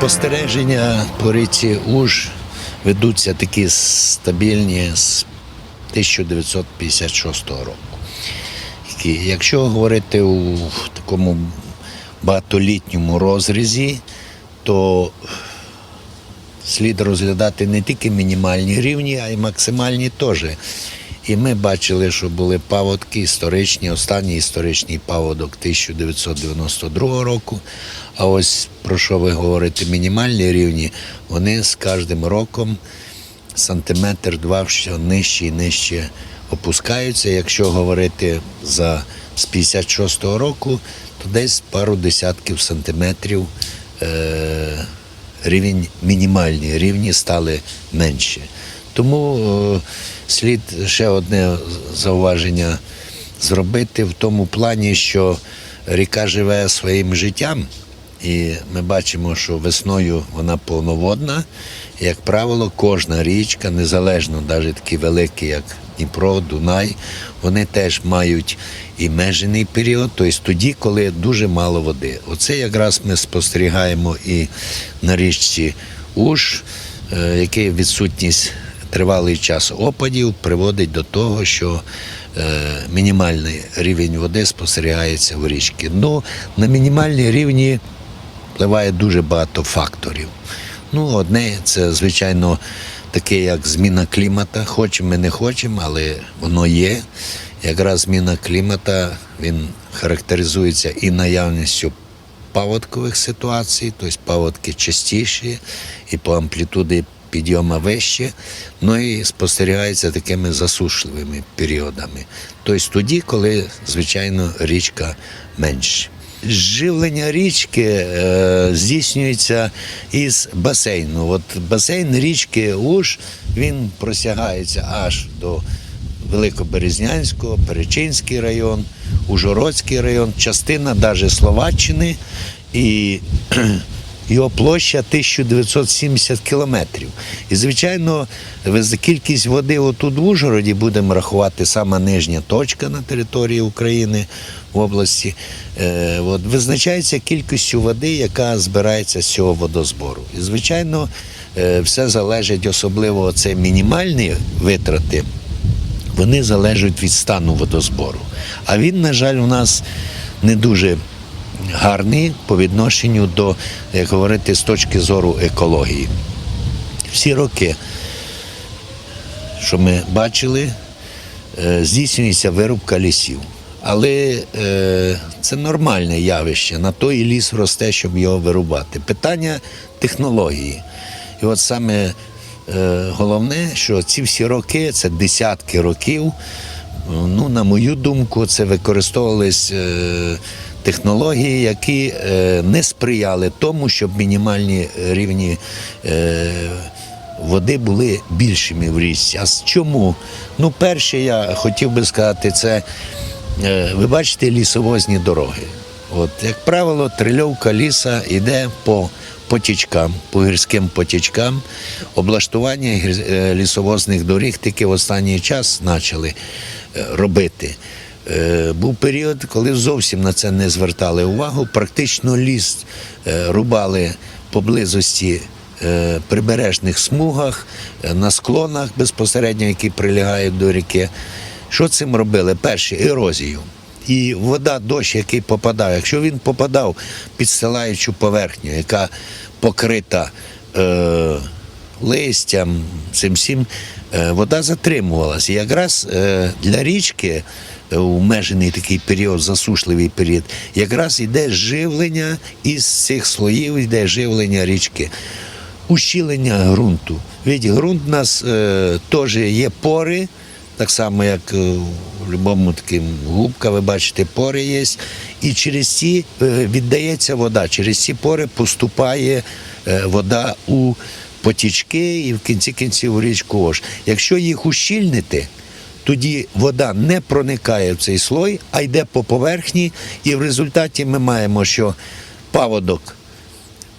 Спостереження по річці Уж ведуться такі стабільні з 1956 року. Якщо говорити у такому багатолітньому розрізі, то слід розглядати не тільки мінімальні рівні, а й максимальні теж. І ми бачили, що були паводки історичні, останній історичний паводок 1992 року. А ось про що ви говорите, мінімальні рівні, вони з кожним роком сантиметр два все нижче і нижче опускаються. Якщо говорити за з 56-го року, то десь пару десятків сантиметрів е, рівень мінімальні рівні стали менші. Тому е, слід ще одне зауваження зробити в тому плані, що ріка живе своїм життям, і ми бачимо, що весною вона повноводна. Як правило, кожна річка, незалежно навіть такі великі, як Дніпро, Дунай, вони теж мають і межений період, тобто тоді, коли дуже мало води. Оце якраз ми спостерігаємо і на річці Уж, е, який відсутність тривалий час опадів приводить до того, що е, мінімальний рівень води спостерігається в річці. Ну, на мінімальній рівні впливає дуже багато факторів. Ну, одне це, звичайно, таке, як зміна клімата. Хочемо, ми не хочемо, але воно є. Якраз зміна клімата він характеризується і наявністю паводкових ситуацій, тобто паводки частіші і по амплітуді підйому вище, ну і спостерігається такими засушливими періодами. Тобто тоді, коли, звичайно, річка менше. Живлення річки е, здійснюється із басейну. От басейн річки Уж він просягається аж до Великоберезнянського, Перечинський район, Ужгородський район, частина навіть Словаччини і його площа 1970 кілометрів. І, звичайно, кількість води отут в Ужгороді будемо рахувати сама нижня точка на території України в області. Е, от, визначається кількістю води, яка збирається з цього водозбору. І, звичайно, е, все залежить, особливо це мінімальні витрати вони залежать від стану водозбору. А він, на жаль, у нас не дуже гарний по відношенню до, як говорити, з точки зору екології. Всі роки, що ми бачили, е, здійснюється вирубка лісів. Але е, це нормальне явище. На той і ліс росте, щоб його вирубати. Питання технології. І от саме е, головне, що ці всі роки, це десятки років, ну, на мою думку, це використовувались е, технології, які е, не сприяли тому, щоб мінімальні рівні. Е, води були більшими в річці. А чому? Ну, перше, я хотів би сказати, це е, ви бачите лісовозні дороги. От, як правило, трильовка ліса йде по потічкам, по гірським потічкам. Облаштування лісовозних доріг тільки в останній час почали робити. Е, Був період, коли зовсім на це не звертали увагу. Практично ліс е, рубали поблизості е, прибережних смугах, на склонах безпосередньо, які прилягають до ріки. Що цим робили? Перше ерозію. І вода, дощ, який попадав, якщо він попадав під стилаючу поверхню, яка покрита листям, цим всім, е, вода затримувалася. І якраз е, для річки е, умежений такий період, засушливий період, якраз йде живлення із цих слоїв, йде живлення річки. Ущілення ґрунту. Від ґрунт у нас е, теж є пори, так само, як в будь-якому таким губка, ви бачите, пори є. І через ці е, віддається вода, через ці пори поступає е, вода у потічки і в кінці кінців річку Ош. Якщо їх ущільнити, тоді вода не проникає в цей слой, а йде по поверхні, і в результаті ми маємо, що паводок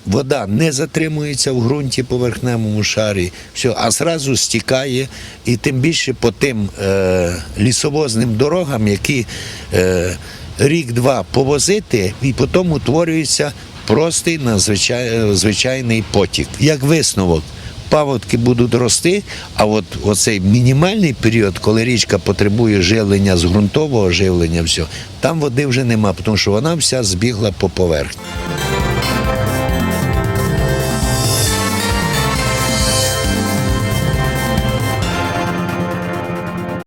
вода не затримується в ґрунті поверхневому шарі, все, а зразу стікає, і тим більше по тим е, лісовозним дорогам, які е, рік-два повозити, і потім утворюється простий надзвичай- звичайний потік. Як висновок, паводки будуть рости, а от оцей мінімальний період, коли річка потребує живлення з ґрунтового живлення, все, там води вже нема, тому що вона вся збігла по поверхні.